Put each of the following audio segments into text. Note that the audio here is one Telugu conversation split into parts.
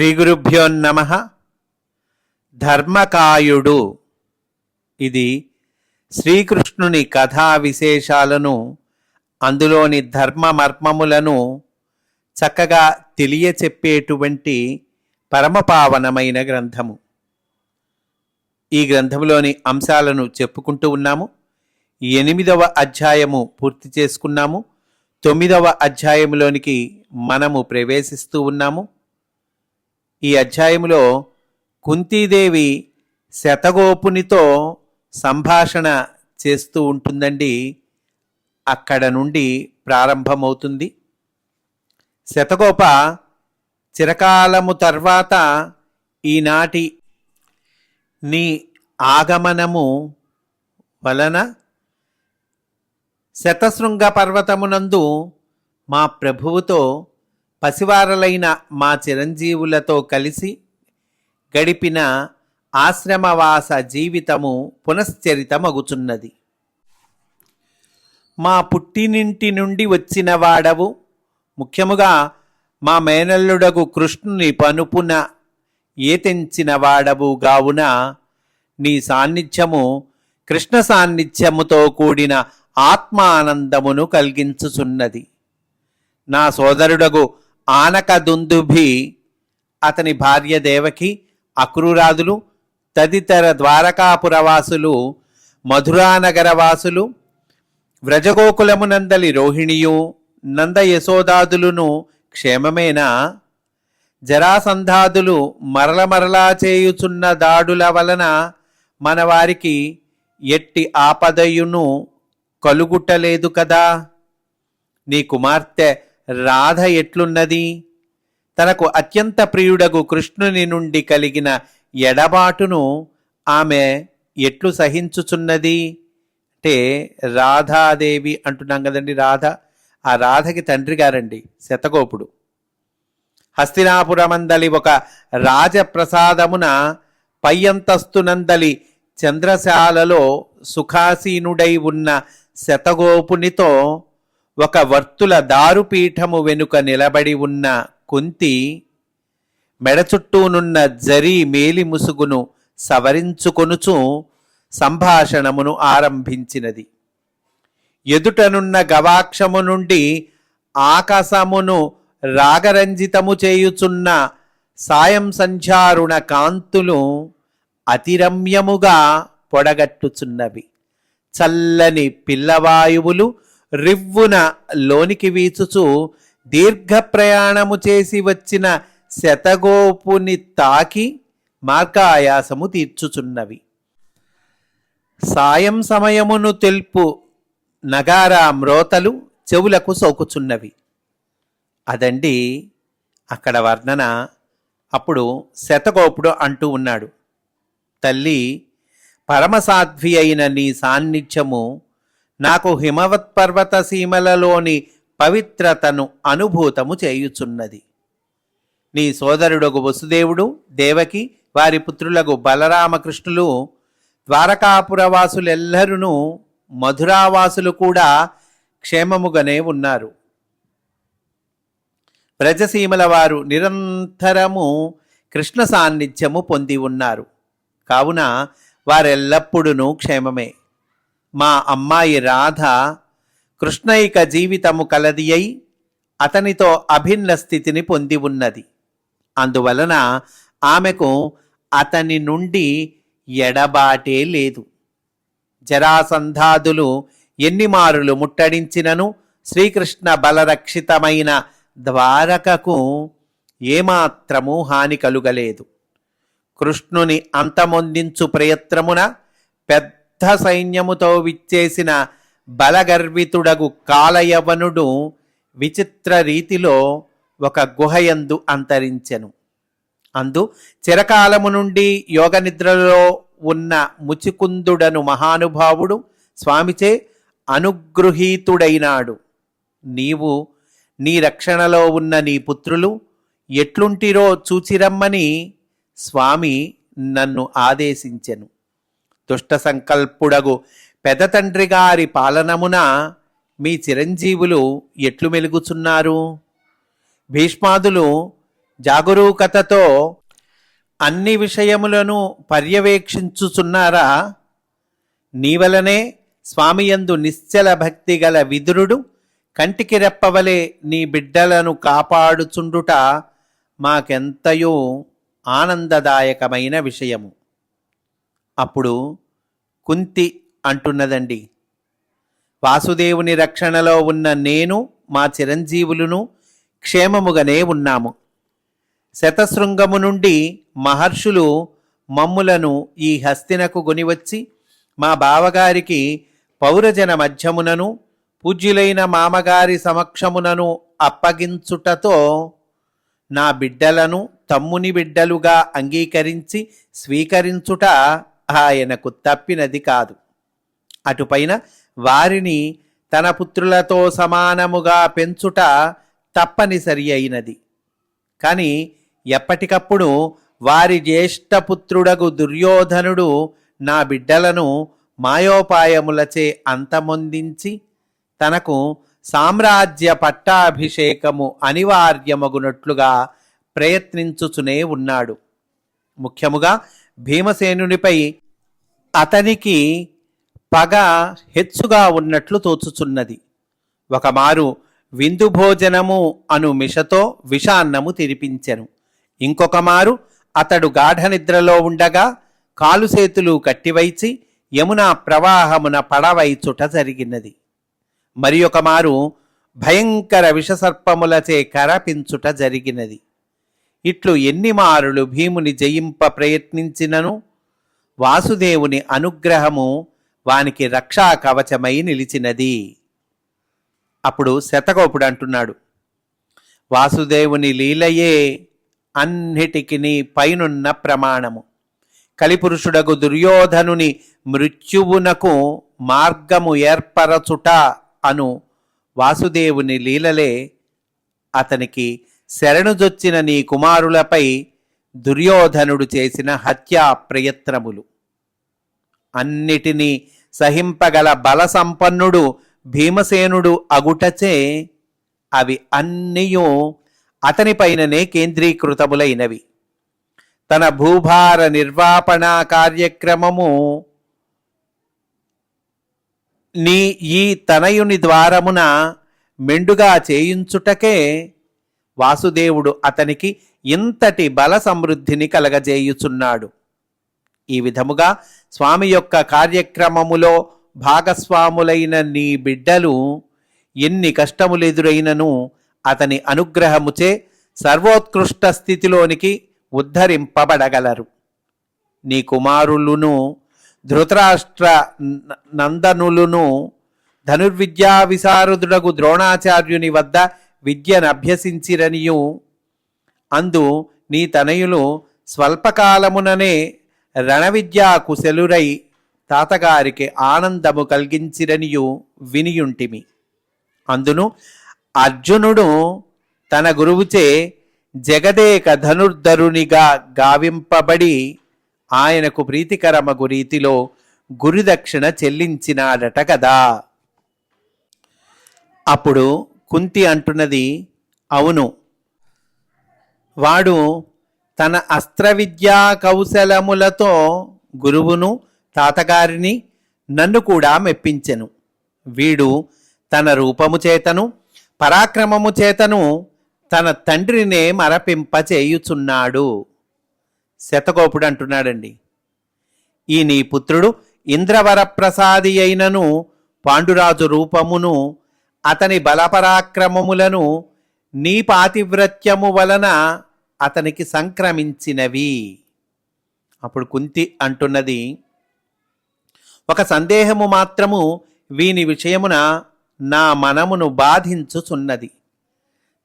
శ్రీ గురుభ్యో నమ. ధర్మకాయుడు. ఇది శ్రీకృష్ణుని కథా విశేషాలను అందులోని ధర్మ మర్మములను చక్కగా తెలియచెప్పేటువంటి పరమపావనమైన గ్రంథము. ఈ గ్రంథంలోని అంశాలను చెప్పుకుంటూ ఉన్నాము. ఎనిమిదవ అధ్యాయము పూర్తి చేసుకున్నాము. తొమ్మిదవ అధ్యాయంలోనికి మనము ప్రవేశిస్తూ ఉన్నాము. ఈ అధ్యాయములో కుంతీదేవి శతగోపునితో సంభాషణ చేస్తూ ఉంటుందండి. అక్కడ నుండి ప్రారంభమవుతుంది. శతగోప చిరకాలము తర్వాత ఈనాటి నీ ఆగమనము వలన శతశృంగ పర్వతమునందు మా ప్రభువుతో పసివారలైన మా చిరంజీవులతో కలిసి గడిపిన ఆశ్రమవాస జీవితము పునశ్చరితమగుచున్నది. మా పుట్టినింటి నుండి వచ్చిన వాడవు ముఖ్యముగా మా మేనల్లుడగు కృష్ణుని పనుపున ఏతెంచిన వాడవు గావున నీ సాన్నిధ్యము కృష్ణ సాన్నిధ్యముతో కూడిన ఆత్మానందమును కలిగించుచున్నది. నా సోదరుడగు ఆనకదుందుభి అతని భార్య దేవకి అక్రూరాదులు తదితర ద్వారకాపురవాసులు మధురానగరవాసులు వ్రజగోకులమునందలి రోహిణియు నంద యశోదాదులును క్షేమమేనా? జరాసంధాదులు మరల మరలా చేయుచున్న దాడుల వలన మన వారికి ఎట్టి ఆపదయును కలుగుటలేదు కదా? నీ కుమార్తె రాధ ఎట్లున్నది? తనకు అత్యంత ప్రియుడగు కృష్ణుని నుండి కలిగిన ఎడబాటును ఆమె ఎట్లు సహించుచున్నది? అంటే రాధాదేవి అంటున్నాం కదండి రాధ. ఆ రాధకి తండ్రి గారండి శతగోపుడు. హస్తినాపురమందలి ఒక రాజప్రసాదమున పై అంతస్తునందలి చంద్రశాలలో సుఖాసీనుడై ఉన్న శతగోపునితో ఒక వర్తుల దారుపీఠము వెనుక నిలబడి ఉన్న కుంతి మెడ చుట్టూనున్న జరీ మేలి ముసుగును సవరించుకొనుచు సంభాషణమును ఆరంభించినది. ఎదుటనున్న గవాక్షము నుండి ఆకాశమును రాగరంజితము చేయుచున్న సాయం సంధ్యారుణ కాంతులు అతిరమ్యముగా పొడగట్టుచున్నవి. చల్లని పిల్లవాయువులు రివ్వున లోనికి వీచుచు దీర్ఘ ప్రయాణము చేసి వచ్చిన శతగోపుని తాకి మార్గాయాసము తీర్చుచున్నవి. సాయం సమయమును తెలుపు నగారా మ్రోతలు చెవులకు సోకుచున్నవి. అదండి అక్కడ వర్ణన. అప్పుడు శతగోపుడు అంటూ ఉన్నాడు. తల్లి పరమసాధ్వి అయిన నీ సాన్నిధ్యము నాకు హిమవత్ పర్వత సీమలలోని పవిత్రతను అనుభూతము చేయుచున్నది. నీ సోదరుడగు వసుదేవుడు దేవకి వారి పుత్రులకు బలరామకృష్ణులు ద్వారకాపురవాసులెల్లరూ మధురావాసులు కూడా క్షేమముగానే ఉన్నారు. ప్రజసీమల వారు నిరంతరము కృష్ణ సాన్నిధ్యము పొంది ఉన్నారు. కావున వారెల్లప్పుడూ క్షేమమే. మా అమ్మాయి రాధ కృష్ణైక జీవితము కలది అయి అతనితో అభిన్న స్థితిని పొంది ఉన్నది. అందువలన ఆమెకు అతని నుండి ఎడబాటే లేదు. జరాసంధాదులు ఎన్ని మారులు ముట్టడించినను శ్రీకృష్ణ బలరక్షితమైన ద్వారకకు ఏమాత్రము హాని కలుగలేదు. కృష్ణుని అంతమొందించు ప్రయత్నమున పెద్ద సైన్యముతో విచ్చేసిన బలగర్వితుడగు కాలయవనుడు విచిత్ర రీతిలో ఒక గుహయందు అంతరించెను. అందు చిరకాలము నుండి యోగ నిద్రలో ఉన్న ముచికుందుడను మహానుభావుడు స్వామిచే అనుగృహీతుడైనాడు. నీవు నీ రక్షణలో ఉన్న నీ పుత్రులు ఎట్లుంటిరో చూచిరమ్మని స్వామి నన్ను ఆదేశించెను. దుష్ట సంకల్పుడగు పెదతండ్రి గారి పాలనమున మీ చిరంజీవులు ఎట్లు మెలుగుచున్నారు? భీష్మాదులు జాగరూకతతో అన్ని విషయములను పర్యవేక్షించుచున్నారా? నీవలనే స్వామియందు నిశ్చల భక్తి గల విదురుడు కంటికి రెప్పవలే నీ బిడ్డలను కాపాడుచుండుట మాకెంతయో ఆనందదాయకమైన విషయము. అప్పుడు కుంతి అంటున్నదండి. వాసుదేవుని రక్షణలో ఉన్న నేను మా చిరంజీవులను క్షేమముగానే ఉన్నాము. శతశృంగము నుండి మహర్షులు మమ్ములను ఈ హస్తినకు గొనివచ్చి మా బావగారికి పౌరజన మధ్యమునను పూజ్యులైన మామగారి సమక్షమునను అప్పగించుటతో నా బిడ్డలను తమ్ముని బిడ్డలుగా అంగీకరించి స్వీకరించుట ఆయనకు తప్పినది కాదు. అటుపైన వారిని తన పుత్రులతో సమానముగా పెంచుట తప్పనిసరి అయినది. కానీ ఎప్పటికప్పుడు వారి జ్యేష్ఠపుత్రుడగు దుర్యోధనుడు నా బిడ్డలను మాయోపాయములచే అంతమొందించి తనకు సామ్రాజ్య పట్టాభిషేకము అనివార్యమగునట్లుగా ప్రయత్నించుచునే ఉన్నాడు. ముఖ్యముగా భీమసేనునిపై అతనికి పగ హెచ్చుగా ఉన్నట్లు తోచుచున్నది. ఒకమారు విందు భోజనము అను మిషతో విషాన్నము తినిపించెను. ఇంకొక మారు అతడు గాఢనిద్రలో ఉండగా కాలుసేతులు కట్టివైచి యమునా ప్రవాహమున పడవైచుట జరిగినది. మరి ఒక మారు భయంకర విషసర్పములచే కరపించుట జరిగినది. ఇట్లు ఎన్ని మారులు భీముని జయింప ప్రయత్నించినను? వాసుదేవుని అనుగ్రహము వానికి రక్షా కవచమై నిలిచినది. అప్పుడు శతగోపుడు అంటున్నాడు వాసుదేవుని లీలయే అన్నిటికిని పైనున్న ప్రమాణము. కలిపురుషుడకు దుర్యోధనుని మృత్యువునకు మార్గము ఏర్పరచుట అను వాసుదేవుని లీలలే అతనికి శరణుజొచ్చిన నీ కుమారులపై దుర్యోధనుడు చేసిన హత్యా ప్రయత్నములు. అన్నిటినీ సహింపగల బల సంపన్నుడు భీమసేనుడు అగుటచే అవి అన్నీయూ అతనిపైననే కేంద్రీకృతములైనవి. తన భూభార నిర్వాపణ కార్యక్రమము నీ ఈ తనయుని ద్వారమున మెండుగా చేయించుటకే వాసుదేవుడు అతనికి ఇంతటి బల సమృద్ధిని కలగజేయుచున్నాడు. ఈ విధముగా స్వామి యొక్క కార్యక్రమములో భాగస్వాములైన నీ బిడ్డలు ఎన్ని కష్టములెదురైనను అతని అనుగ్రహముచే సర్వోత్కృష్ట స్థితిలోనికి ఉద్ధరింపబడగలరు. నీ కుమారులును ధృతరాష్ట్ర నందనులును ధనుర్విద్యా విశారదుడగు ద్రోణాచార్యుని వద్ద విద్యను అభ్యసించిరనియు అందు నీ తనయులు స్వల్పకాలముననే రణవిద్యా కుశలురై తాతగారికి ఆనందము కలిగించిరనియు వినియుంటిమి. అందును అర్జునుడు తన గురువుచే జగదేక ధనుర్ధరునిగా గావింపబడి ఆయనకు ప్రీతికరమగు రీతిలో గురుదక్షిణ చెల్లించినాడట కదా. అప్పుడు కుంతి అంటున్నది అవును వాడు తన అస్త్ర విద్యా కౌశలములతో గురువును తాతగారిని నన్ను కూడా మెప్పించెను. వీడు తన రూపము చేతను పరాక్రమము చేతను తన తండ్రినే మరపింప చేయుచున్నాడు శతకోపుడు అంటున్నాడండి. ఈ నీ పుత్రుడు ఇంద్రవరప్రసాది అయినను పాండురాజు రూపమును అతని బలపరాక్రమములను నీ పాతివ్రత్యము వలన అతనికి సంక్రమించినవి. అప్పుడు కుంతి అంటున్నది ఒక సందేహము మాత్రము వీని విషయమున నా మనమును బాధించుచున్నది.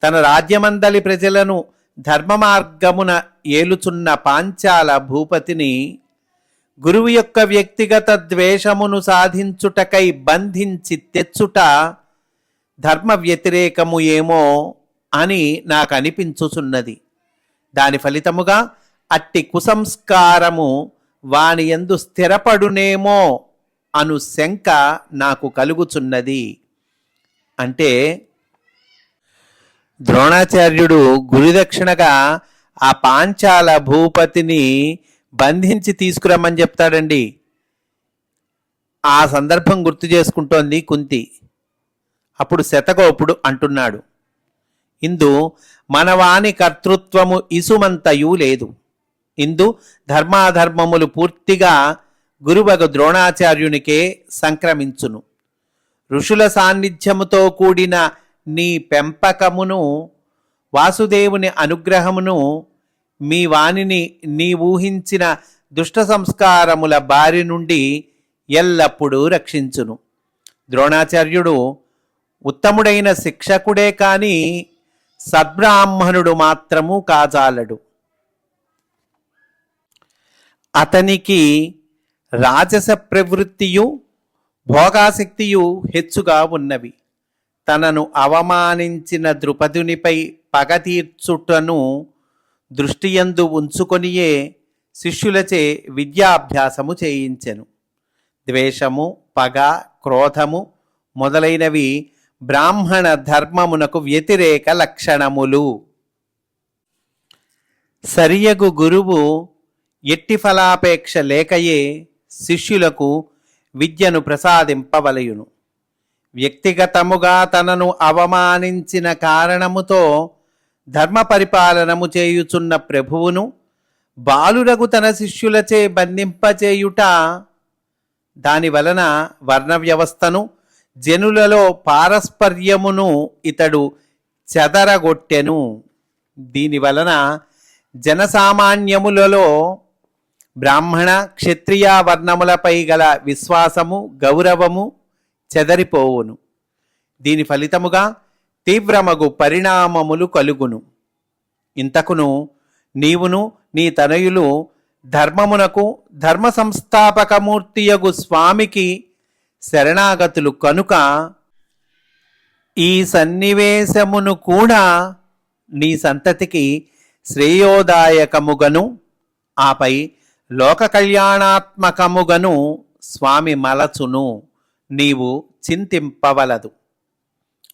తన రాజ్యమందలి ప్రజలను ధర్మ మార్గమున ఏలుచున్న పాంచాల భూపతిని గురువు యొక్క వ్యక్తిగత ద్వేషమును సాధించుటకై బంధించి తెచ్చుట ధర్మ వ్యతిరేకము ఏమో అని నాకు అనిపించుచున్నది దాని ఫలితముగా అట్టి కుసంస్కారము వాని ఎందు స్థిరపడునేమో అను శంక నాకు కలుగుచున్నది. అంటే ద్రోణాచార్యుడు గురుదక్షిణగా ఆ పాంచాల భూపతిని బంధించి తీసుకురమ్మని చెప్తాడండి. ఆ సందర్భం గుర్తు చేసుకుంటోంది కుంతి. అప్పుడు శతకోపుడు అంటున్నాడు. ఇందు మనవాని కర్తృత్వము ఇసుమంతయు లేదు. ఇందు ధర్మాధర్మములు పూర్తిగా గురువగు ద్రోణాచార్యునికే సంక్రమించును. ఋషుల సాన్నిధ్యముతో కూడిన నీ పెంపకమును వాసుదేవుని అనుగ్రహమును మీ వాణిని నీ ఊహించిన దుష్ట సంస్కారముల బారి నుండి ఎల్లప్పుడూ రక్షించును. ద్రోణాచార్యుడు ఉత్తముడైన శిక్షకుడే కానీ సద్బ్రాహ్మణుడు మాత్రము కాజాలడు. అతనికి రాజస ప్రవృత్తియు భోగాసక్తియు హెచ్చుగా ఉన్నవి. తనను అవమానించిన ద్రుపదునిపై పగ తీర్చుటను దృష్టియందు ఉంచుకొనియే శిష్యులచే విద్యాభ్యాసము చేయించెను. ద్వేషము పగ క్రోధము మొదలైనవి బ్రాహ్మణ ధర్మమునకు వ్యతిరేక లక్షణములు. సరియగు గురువు ఎట్టి ఫలాపేక్ష లేకయే శిష్యులకు విద్యను ప్రసాదింపవలయును. వ్యక్తిగతముగా తనను అవమానించిన కారణముతో ధర్మ పరిపాలనము చేయుచున్న ప్రభువును బాలురగు తన శిష్యులచే బంధింపచేయుట దాని వలన వర్ణ వ్యవస్థను జనులలో పారస్పర్యమును ఇతడు చెదరగొట్టెను. దీని వలన జనసామాన్యములలో బ్రాహ్మణ క్షత్రియ వర్ణములపై గల విశ్వాసము గౌరవము చెదరిపోవును. దీని ఫలితముగా తీవ్రమగు పరిణామములు కలుగును. ఇంతకును నీవును నీ తనయులు ధర్మమునకు ధర్మ సంస్థాపకమూర్తియగు స్వామికి శరణాగతులు కనుక ఈ సన్నివేశమును కూడా నీ సంతతికి శ్రేయోదాయకముగను ఆపై లోక కళ్యాణాత్మకముగను స్వామి మలచును నీవు చింతింపవలదు.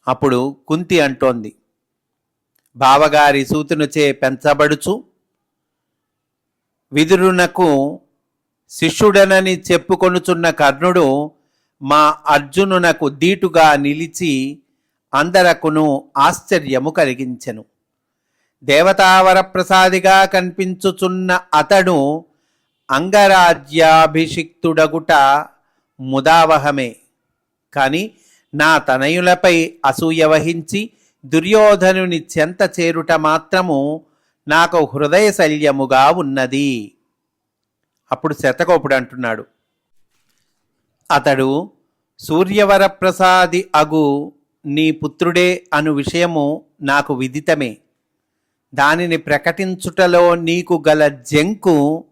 అప్పుడు కుంతి అంటోంది బావగారి సూతునుచే పెంచబడుచు విదురునకు శిష్యుడనని చెప్పుకొనుచున్న కర్ణుడు మా అర్జునునకు దీటుగా నిలిచి అందరకును ఆశ్చర్యము కలిగించెను. దేవతావరప్రసాదిగా కనిపించుచున్న అతడు అంగరాజ్యాభిషిక్తుడగుట ముదావహమే. కాని నా తనయులపై అసూయ వహించి దుర్యోధనుని చెంత చేరుట మాత్రము నాకు హృదయ శల్యముగా ఉన్నది. అప్పుడు శతకోపుడు అంటున్నాడు అతడు సూర్యవరప్రసాది అగు నీ పుత్రుడే అను విషయము నాకు విదితమే. దానిని ప్రకటించుటలో నీకు గల జంకు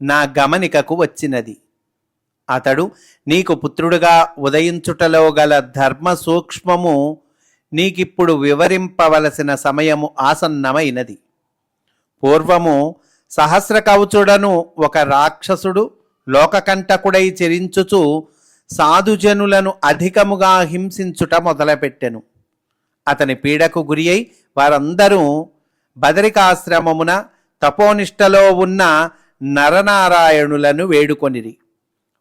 నా గమనికకు వచ్చినది. అతడు నీకు పుత్రుడుగా ఉదయించుటలో గల ధర్మ సూక్ష్మము నీకిప్పుడు వివరింపవలసిన సమయము ఆసన్నమైనది. పూర్వము సహస్ర కవచుడను ఒక రాక్షసుడు లోకకంటకుడై చెరించుచు సాధుజనులను అధికముగా హింసించుట మొదలుపెట్టెను. అతని పీడకు గురి అయి వారందరూ బదరికాశ్రమమున తపోనిష్టలో ఉన్న నరనారాయణులను వేడుకొనిరి.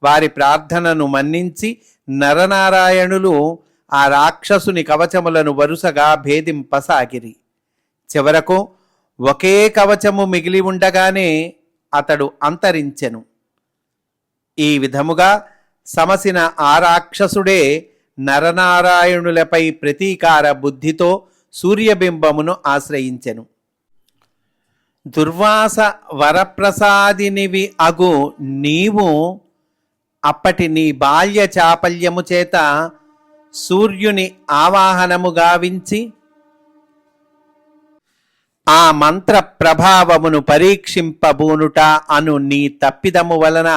వారి ప్రార్థనను మన్నించి నరనారాయణులు ఆ రాక్షసుని కవచములను వరుసగా భేదింపసాగిరి. చివరకు ఒకే కవచము మిగిలి ఉండగానే అతడు అంతరించెను. ఈ విధముగా సమసిన ఆ రాక్షసుడే నరనారాయణులపై ప్రతీకార బుద్ధితో సూర్యబింబమును ఆశ్రయించెను. దుర్వాస వరప్రసాదినివి అగు నీవు అప్పటి నీ బాల్య చాపల్యము చేత సూర్యుని ఆవాహనము గావించి ఆ మంత్ర ప్రభావమును పరీక్షింపబూనుట అను నీ తప్పిదము వలన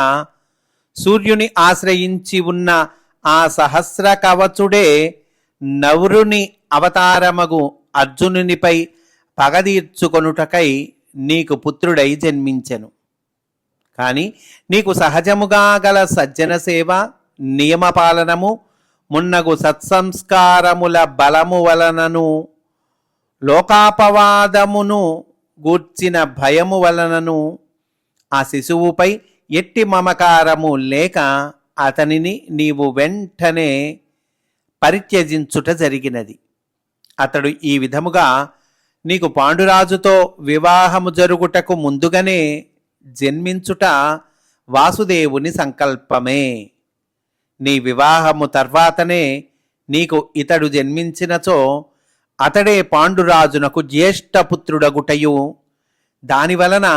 సూర్యుని ఆశ్రయించి ఉన్న ఆ సహస్ర కవచుడే నవరుని అవతారమగు అర్జునునిపై పగదీర్చుకొనుటకై నీకు పుత్రుడై జన్మించెను. కానీ నీకు సహజముగా గల సజ్జన సేవ నియమపాలనము మున్నగు సత్సంస్కారముల బలము వలనను లోకాపవాదమును గూర్చిన భయము వలనను ఆ శిశువుపై ఎట్టి మమకారము లేక అతనిని నీవు వెంటనే పరిత్యజించుట జరిగినది. అతడు ఈ విధముగా నీకు పాండురాజుతో వివాహము జరుగుటకు ముందుగానే జన్మించుట వాసుదేవుని సంకల్పమే. నీ వివాహము తర్వాతనే నీకు ఇతడు జన్మించినచో అతడే పాండురాజునకు జ్యేష్ఠపుత్రుడగుటయు. దానివలన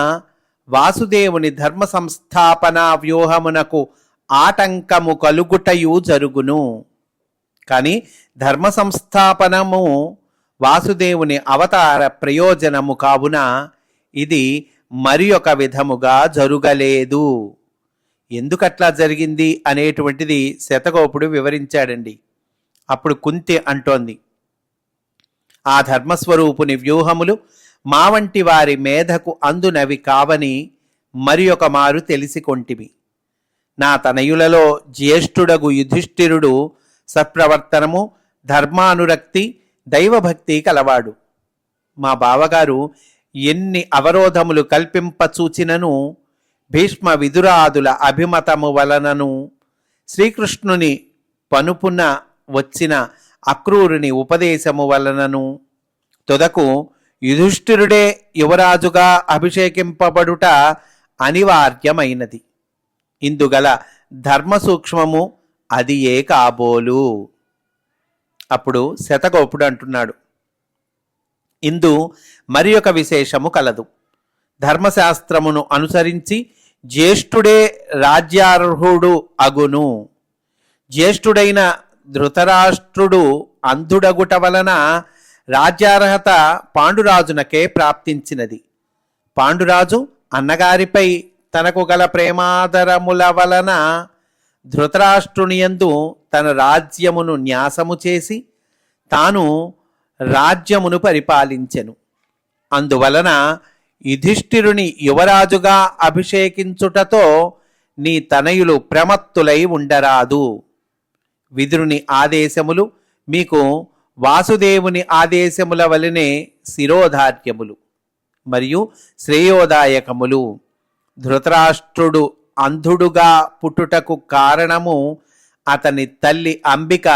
వాసుదేవుని ధర్మ సంస్థాపన వ్యూహమునకు ఆటంకము కలుగుటయు జరుగును. కానీ ధర్మ సంస్థాపనము వాసుదేవుని అవతార ప్రయోజనము కావున ఇది మరి ఒక విధముగా జరుగలేదు. ఎందుకట్లా జరిగింది అనేటువంటిది శతగోపుడు వివరించాడండి. అప్పుడు కుంతి అంటోంది ఆ ధర్మస్వరూపుని వ్యూహములు మా వంటి వారి మేధకు అందునవి కావని మరి ఒక మారు తెలిసికొంటివి నా తనయులలో జ్యేష్ఠుడగు యుధిష్ఠిరుడు సత్ప్రవర్తనము ధర్మానురక్తి దైవభక్తి కలవాడు. మా బావగారు ఎన్ని అవరోధములు కల్పింపచూచినను భీష్మ విదురాదుల అభిమతము వలనను శ్రీకృష్ణుని పనుపున వచ్చిన అక్రూరుని ఉపదేశము వలనను తుదకు యుధిష్ఠిరుడే యువరాజుగా అభిషేకింపబడుట అనివార్యమైనది. ఇందుగల ధర్మ సూక్ష్మము అది ఏ కాబోలు? అప్పుడు శతగోపుడు అంటున్నాడు. ఇందు మరి ఒక విశేషము కలదు. ధర్మశాస్త్రమును అనుసరించి జ్యేష్ఠుడే రాజ్యార్హుడు అగును. జ్యేష్ఠుడైన ధృతరాష్ట్రుడు అంధుడగుట వలన రాజ్యార్హత పాండురాజునకే ప్రాప్తించినది. పాండురాజు అన్నగారిపై తనకు గల ప్రేమాదరముల వలన ధృతరాష్ట్రునియందు తన రాజ్యమును న్యాసము చేసి తాను రాజ్యమును పరిపాలించెను. అందువలన యుధిష్ఠిరుని యువరాజుగా అభిషేకించుటతో నీ తనయులు ప్రమత్తులై ఉండరాదు. విదురుని ఆదేశములు మీకు వాసుదేవుని ఆదేశముల వలనే శిరోధార్యములు మరియు శ్రేయోదాయకములు. ధృతరాష్ట్రుడు అంధుడుగా పుట్టుటకు కారణము అతని తల్లి అంబిక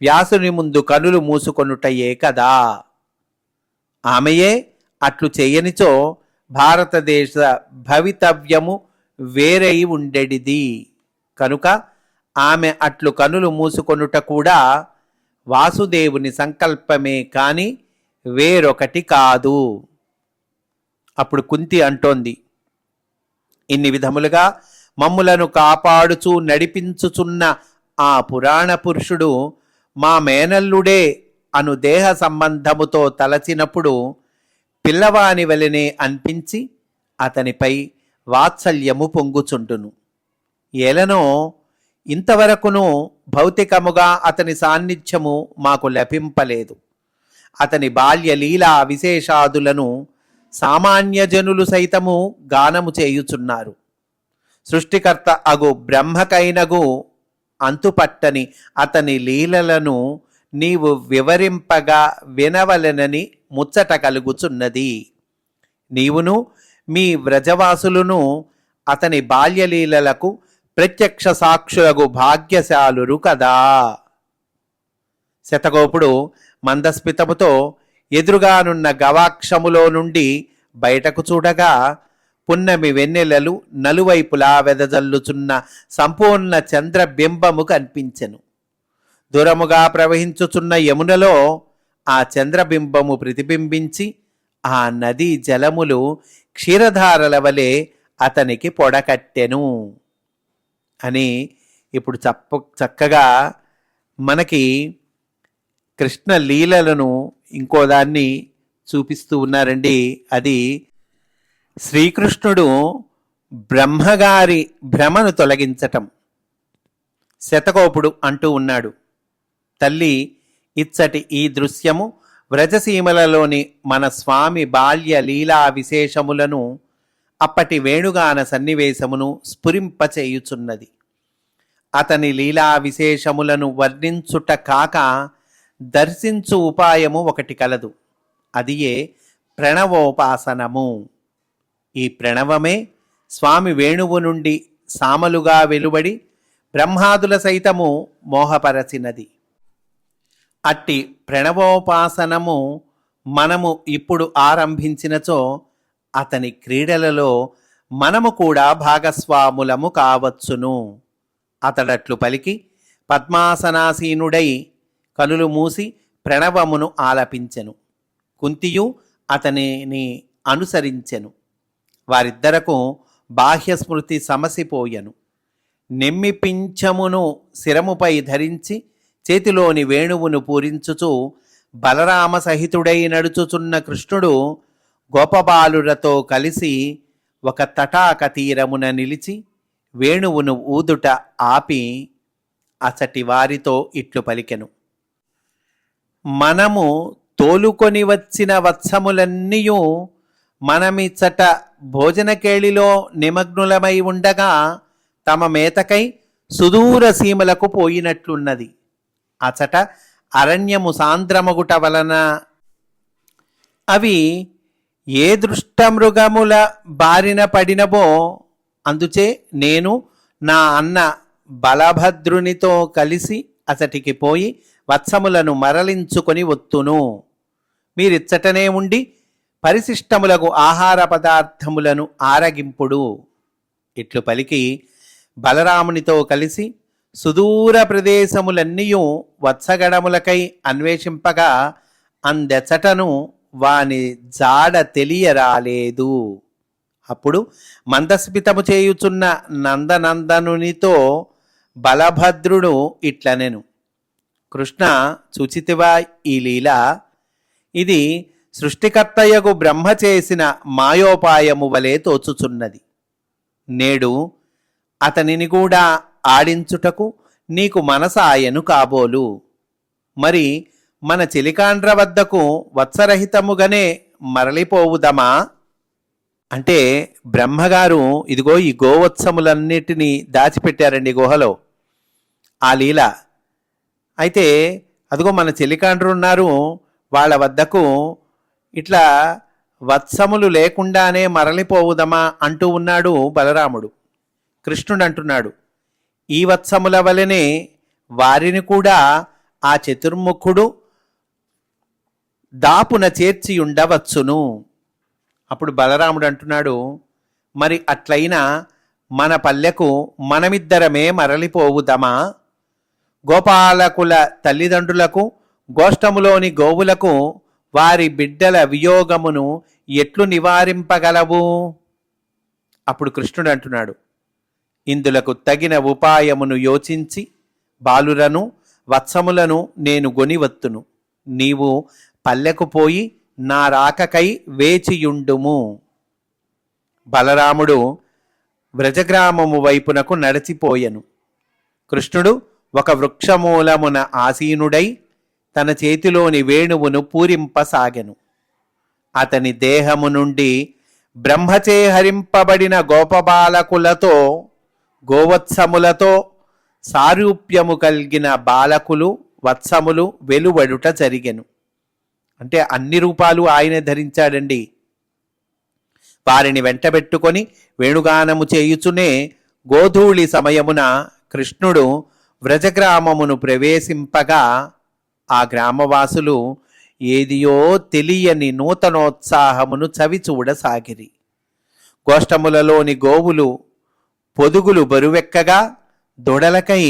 వ్యాసుని ముందు కనులు మూసుకొనుటయే కదా. ఆమెయే అట్లు చేయనిచో భారతదేశ భవితవ్యము వేరై ఉండెడిది. కనుక ఆమె అట్లు కనులు మూసుకొనుట కూడా వాసుదేవుని సంకల్పమే కాని వేరొకటి కాదు. అప్పుడు కుంతి అంటోంది ఇన్ని విధములుగా మమ్ములను కాపాడుచూ నడిపించుచున్న ఆ పురాణ పురుషుడు మా మేనల్లుడే అను దేహ సంబంధముతో తలచినప్పుడు పిల్లవాని వలనే అనిపించి అతనిపై వాత్సల్యము పొంగుచుంటును ఎలనో ఇంతవరకును భౌతికముగా అతని సాన్నిధ్యము మాకు లభింపలేదు. అతని బాల్య లీలా విశేషాదులను సామాన్య జనులు సైతము గానము చేయుచున్నారు. సృష్టికర్త అగు బ్రహ్మకైనగు అంతుపట్టని అతని లీలలను నీవు వివరింపగా వినవలెనని ముచ్చట కలుగుచున్నది. నీవును మీ వ్రజవాసులను అతని బాల్యలీలలకు ప్రత్యక్ష సాక్షులకు భాగ్యశాలురు కదా. శతగోపుడు మందస్మితముతో ఎదురుగానున్న గవాక్షములో నుండి బయటకు చూడగా పున్నమి వెన్నెలలు నలువైపులా వెదజల్లుచున్న సంపూర్ణ చంద్రబింబము కనిపించెను. దూరముగా ప్రవహించుచున్న యమునలో ఆ చంద్రబింబము ప్రతిబింబించి ఆ నదీ జలములు క్షీరధారల వలె అతనికి పొడకట్టెను. అని ఇప్పుడు చప్ప చక్కగా మనకి కృష్ణ లీలలను ఇంకో దాన్ని చూపిస్తూ ఉన్నారండి. అది శ్రీకృష్ణుడు బ్రహ్మగారి భ్రమను తొలగించటం. శతకోపుడు అంటూ ఉన్నాడు. తల్లి ఇచ్చటి ఈ దృశ్యము వ్రజసీమలలోని మన స్వామి బాల్య లీలా విశేషములను అప్పటి వేణుగాన సన్నివేశమును స్ఫురింపచేయుచున్నది. అతని లీలా విశేషములను వర్ణించుట కాక దర్శించు ఉపాయము ఒకటి కలదు. అదియే ప్రణవోపాసనము. ఈ ప్రణవమే స్వామి వేణువు నుండి సామలుగా వెలువడి బ్రహ్మాదుల సైతము మోహపరచినది. అట్టి ప్రణవోపాసనము మనము ఇప్పుడు ఆరంభించినచో అతని క్రీడలలో మనము కూడా భాగస్వాములము కావచ్చును. అతడట్లు పలికి పద్మాసనాసీనుడై కనులు మూసి ప్రణవమును ఆలపించెను. కుంతియు అతనిని అనుసరించెను. వారిద్దరకు బాహ్య స్మృతి సమసిపోయెను. నెమ్మిపించమును శిరముపై ధరించి చేతిలోని వేణువును పూరించుచు బలరామ సహితుడై నడుచుచున్న కృష్ణుడు గోపబాలులతో కలిసి ఒక తటాక తీరమున నిలిచి వేణువును ఊదుట ఆపి అసటి వారితో ఇట్లు పలికెను. మనము తోలుకొని వచ్చిన వత్సములన్నీయు మనమిచ్చట భోజనకేళిలో నిమగ్నులమై ఉండగా తమ మేతకై సుదూర సీమలకు పోయినట్లున్నది. అచట అరణ్యము సాంద్రమగుట వలన అవి ఏ దృష్టమృగముల బారిన పడినవో అందుచే నేను నా అన్న బలభద్రునితో కలిసి అతటికి పోయి వత్సములను మరలించుకొని వత్తును. మీరిచ్చటనే ఉండి పరిశిష్టములకు ఆహార పదార్థములను ఆరగింపుడు. ఇట్లు పలికి బలరామునితో కలిసి సుదూర ప్రదేశములన్నీయు వత్సగడములకై అన్వేషింపగా అందెచటను వాని జాడ తెలియరాలేదు. అప్పుడు మందస్మితము చేయుచున్న నందనందనునితో బలభద్రుడు ఇట్లనెను కృష్ణ చూచితివా ఈ లీల? ఇది సృష్టికర్తయగు బ్రహ్మ చేసిన మాయోపాయము వలె తోచుచున్నది. నేడు అతనిని కూడా ఆడించుటకు నీకు మనసాయను కాబోలు. మరి మన చెలికాండ్ర వద్దకు వత్సరహితముగానే మరలిపోవుదమా? అంటే బ్రహ్మగారు ఇదిగో ఈ గోవత్సములన్నిటినీ దాచిపెట్టారండి గుహలో. ఆ లీల. అయితే అదిగో మన చెలికాండ్రు ఉన్నారు వాళ్ళ వద్దకు ఇట్లా వత్సములు లేకుండానే మరలిపోవుదమా అంటూ ఉన్నాడు బలరాముడు. కృష్ణుడు అంటున్నాడు ఈ వత్సముల వలనే వారిని కూడా ఆ చతుర్ముఖుడు దాపున చేర్చి ఉండవచ్చును. అప్పుడు బలరాముడు అంటున్నాడు మరి అట్లయినా మన పల్లెకు మనమిద్దరమే మరలిపోవుదమా? గోపాలకుల తల్లిదండ్రులకు గోష్టములోని గోవులకు వారి బిడ్డల వియోగమును ఎట్లు నివారింపగలవు? అప్పుడు కృష్ణుడు అంటున్నాడు ఇందులకు తగిన ఉపాయమును యోచించి బాలురను వత్సములను నేను గొనివత్తును. నీవు పల్లెకు పోయి నా రాకకై వేచియుండుము. బలరాముడు వ్రజగ్రామము వైపునకు నడిచిపోయెను. కృష్ణుడు ఒక వృక్షమూలమున ఆసీనుడై తన చేతిలోని వేణువును పూరింపసాగెను. అతని దేహము నుండి బ్రహ్మచే హరింపబడిన గోపబాలకులతో గోవత్సములతో సారూప్యము కలిగిన బాలకులు వత్సములు వెలువడుట జరిగెను. అంటే అన్ని రూపాలు ఆయనే ధరించాడండి. వారిని వెంటబెట్టుకొని వేణుగానము చేయుచునే గోధూళి సమయమున కృష్ణుడు వ్రజగ్రామమును ప్రవేశింపగా ఆ గ్రామవాసులు ఏదియో తెలియని నూతనోత్సాహమును చవిచూడసాగిరి. గోష్టములలోని గోవులు పొదుగులు బరువెక్కగా దొడలకై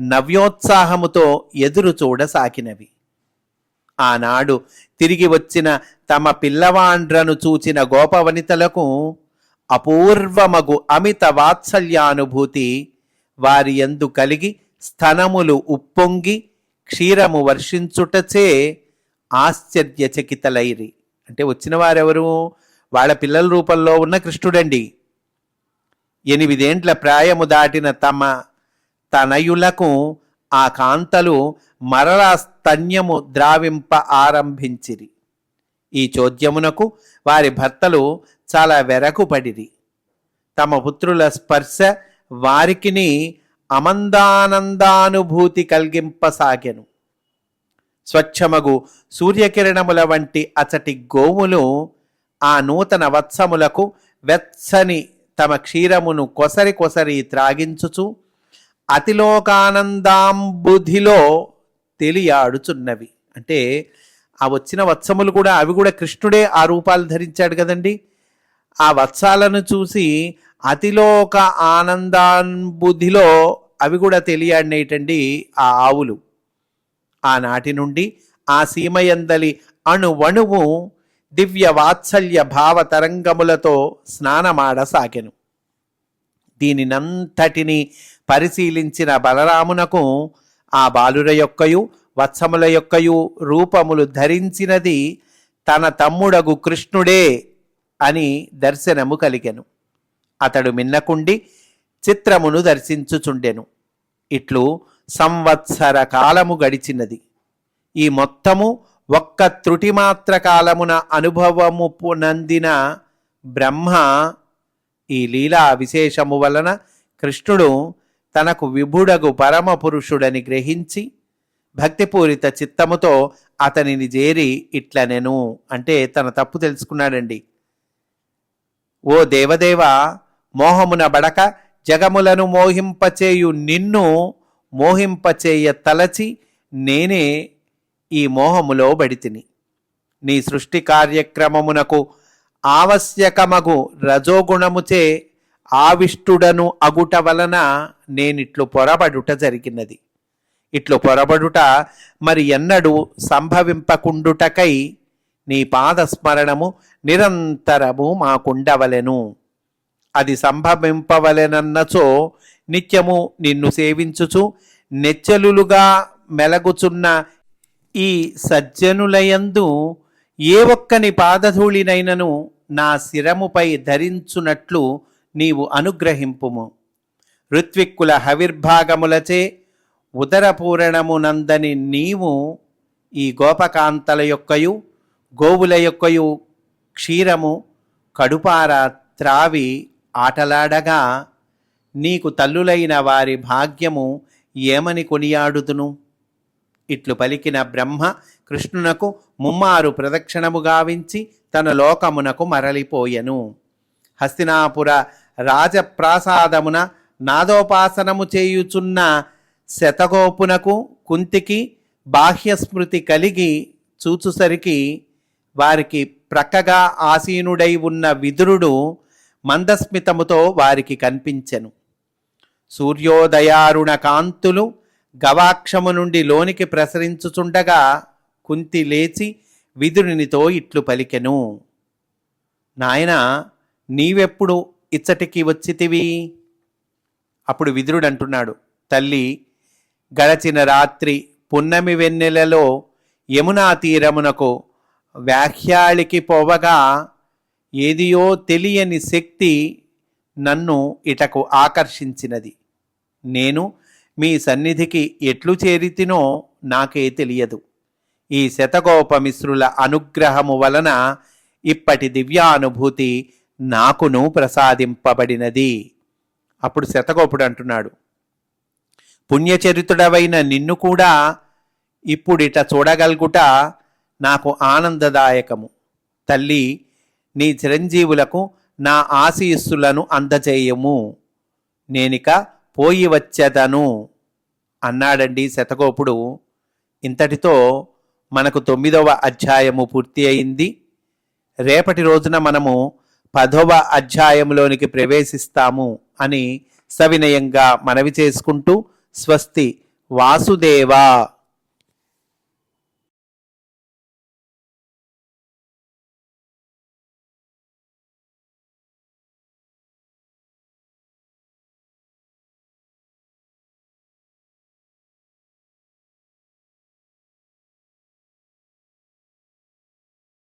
నవ్యోత్సాహముతో ఎదురు చూడసాగినవి ఆనాడు తిరిగి వచ్చిన తమ పిల్లవాండ్రను చూచిన గోపవనితలకు అపూర్వమగు అమిత వాత్సల్యానుభూతి వారి యందు కలిగి స్థనములు ఉప్పొంగి క్షీరము వర్షించుటచే ఆశ్చర్యచకితలైరి. అంటే వచ్చిన వారెవరు? వాళ్ళ పిల్లల రూపంలో ఉన్న కృష్ణుడండి. ఎనిమిదేండ్ల ప్రాయము దాటిన తమ తనయులకు ఆ కాంతలు మరలా స్తన్యము ద్రావింప ఆరంభించిరి. ఈ చోద్యమునకు వారి భర్తలు చాలా వెరకుపడిరి. తమ పుత్రుల స్పర్శ వారికిని అమందానందానుభూతి కలిగింపసాగెను. స్వచ్ఛమగు సూర్యకిరణముల వంటి అచటి గోవులు ఆ నూతన వత్సములకు వెచ్చని తమ క్షీరమును కొసరి కొసరి త్రాగించుచు అతిలోకానందాంబుధిలో తెలియాడుచున్నవి. అంటే ఆ వచ్చిన వత్సములు కూడా అవి కూడా కృష్ణుడే ఆ రూపాలు ధరించాడు కదండి. ఆ వత్సాలను చూసి అతిలోక ఆనందాంబుధిలో అవి కూడా తెలియాడినేటండి ఆ ఆవులు. ఆనాటి నుండి ఆ సీమయందలి అణువణువు దివ్య వాత్సల్య భావ తరంగములతో స్నానమాడసాగెను దీనినంతటిని పరిశీలించిన బలరామునకు ఆ బాలుర యొక్కయు వత్సముల యొక్కయు రూపములు ధరించినది తన తమ్ముడగు కృష్ణుడే అని దర్శనము కలిగెను. అతడు మిన్నకుండి చిత్రమును దర్శించుచుండెను. ఇట్లు సంవత్సర కాలము గడిచినది. ఈ మొత్తము ఒక్క త్రుటి మాత్ర కాలమున అనుభవము నందిన బ్రహ్మ ఈ లీలా విశేషము వలన కృష్ణుడు తనకు విభుడగు పరమ పురుషుడని గ్రహించి భక్తిపూరిత చిత్తముతో అతనిని చేరి ఇట్లనెను. అంటే తన తప్పు తెలుసుకున్నాడండి. ఓ దేవదేవ మోహమున బడక జగములను మోహింపచేయు నిన్ను మోహింపచేయ తలచి నేనే ఈ మోహములో బడితిని. నీ సృష్టి కార్యక్రమమునకు ఆవశ్యకమగు రజోగుణముచే ఆవిష్టుడను అగుట వలన నేనిట్లు పొరబడుట జరిగినది. ఇట్లు పొరబడుట మరి ఎన్నడూ సంభవింపకుండుటకై నీ పాదస్మరణము నిరంతరము మాకుండవలెను. అది సంభవింపవలెనన్నచో నిత్యము నిన్ను సేవించుచు నెచ్చలులుగా మెలగుచున్న ఈ సజ్జనులయందు ఏ ఒక్కని పాదధూళినైనను నా శిరముపై ధరించునట్లు నీవు అనుగ్రహింపుము. ఋత్విక్కుల హవిర్భాగములచే ఉదరపూరణమునందని నీవు ఈ గోపకాంతల యొక్కయు గోవుల యొక్కయు క్షీరము కడుపార త్రావి ఆటలాడగా నీకు తల్లులైన వారి భాగ్యము ఏమని కొనియాడుదును? ఇట్లు పలికిన బ్రహ్మ కృష్ణునకు ముమ్మారు ప్రదక్షిణము గావించి తన లోకమునకు మరలిపోయెను. హస్తినాపుర రాజప్రాసాదమున నాదోపాసనము చేయుచున్న శతగోపునకు కుంతికి బాహ్యస్మృతి కలిగి చూచుసరికి వారికి ప్రక్కగా ఆసీనుడై ఉన్న విదురుడు మందస్మితముతో వారికి కనిపించెను. సూర్యోదయారుణ కాంతులు గవాక్షము నుండి లోనికి ప్రసరించుచుండగా కుంతి లేచి విదురునితో ఇట్లు పలికెను. నాయన నీవెప్పుడు ఇచ్చటికి వచ్చితివి. అప్పుడు విదురుడు అంటున్నాడు తల్లి గడచిన రాత్రి పున్నమి వెన్నెలలో యమునా తీరమునకు వ్యాఖ్యాళికి పోవగా ఏదియో తెలియని శక్తి నన్ను ఇటకు ఆకర్షించినది. నేను మీ సన్నిధికి ఎట్లు చేరితినో నాకే తెలియదు. ఈ శతగోపమిశ్రుల అనుగ్రహము వలన ఇప్పటి దివ్యానుభూతి నాకును ప్రసాదింపబడినది. అప్పుడు శతగోపుడు అంటున్నాడు పుణ్యచరితుడవైన నిన్ను కూడా ఇప్పుడిట చూడగలుగుట నాకు ఆనందదాయకము. తల్లి నీ చిరంజీవులకు నా ఆశీస్సులను అందజేయము. నేనిక పోయి వచ్చేదను అన్నాడండి శతగోపుడు. ఇంతటితో మనకు తొమ్మిదవ అధ్యాయము పూర్తి అయింది. రేపటి రోజున మనము పదవ అధ్యాయంలోనికి ప్రవేశిస్తాము అని సవినయంగా మనవి చేసుకుంటూ స్వస్తి వాసుదేవా.